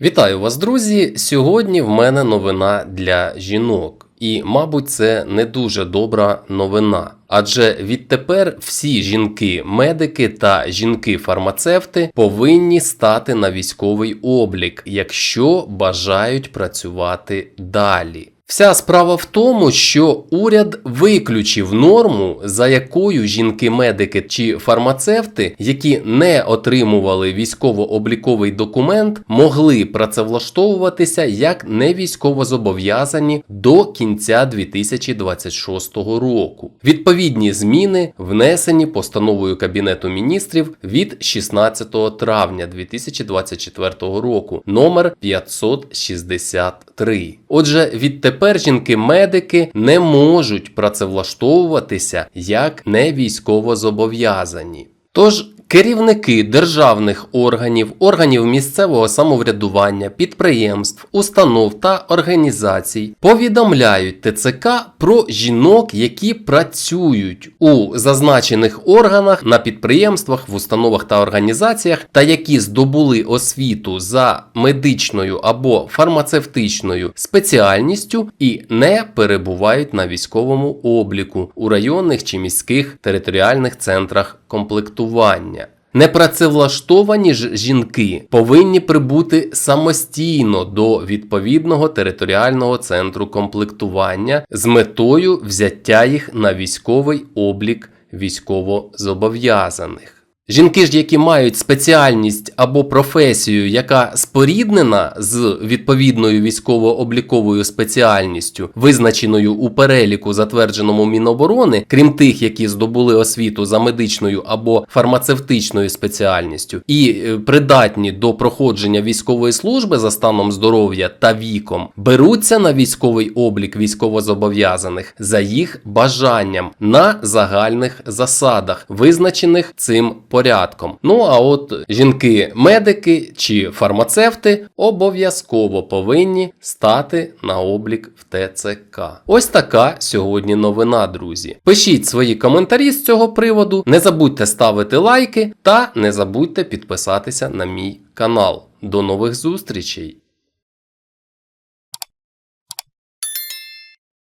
Вітаю вас, друзі! Сьогодні в мене новина для жінок. І, мабуть, це не дуже добра новина. Адже відтепер всі жінки-медики та жінки-фармацевти повинні стати на військовий облік, якщо бажають працювати далі. Вся справа в тому, що уряд виключив норму, за якою жінки-медики чи фармацевти, які не отримували військово-обліковий документ, могли працевлаштовуватися як невійськовозобов'язані до кінця 2026 року. Відповідні зміни внесені постановою Кабінету міністрів від 16 травня 2024 року, номер 563. Отже, відтепер жінки-медики не можуть працевлаштовуватися як невійськовозобов'язані. Тож керівники державних органів, органів місцевого самоврядування, підприємств, установ та організацій повідомляють ТЦК про жінок, які працюють у зазначених органах на підприємствах, в установах та організаціях, та які здобули освіту за медичною або фармацевтичною спеціальністю і не перебувають на військовому обліку у районних чи міських територіальних центрах комплектування. Непрацевлаштовані ж жінки повинні прибути самостійно до відповідного територіального центру комплектування з метою взяття їх на військовий облік військовозобов'язаних. Жінки ж, які мають спеціальність або професію, яка споріднена з відповідною військово-обліковою спеціальністю, визначеною у переліку, затвердженому Міноборони, крім тих, які здобули освіту за медичною або фармацевтичною спеціальністю, і е, придатні до проходження військової служби за станом здоров'я та віком, беруться на військовий облік військовозобов'язаних за їх бажанням на загальних засадах, визначених цим порядком. Ну а от жінки-медики чи фармацевти обов'язково повинні стати на облік в ТЦК. Ось така сьогодні новина, друзі. Пишіть свої коментарі з цього приводу, не забудьте ставити лайки та не забудьте підписатися на мій канал. До нових зустрічей!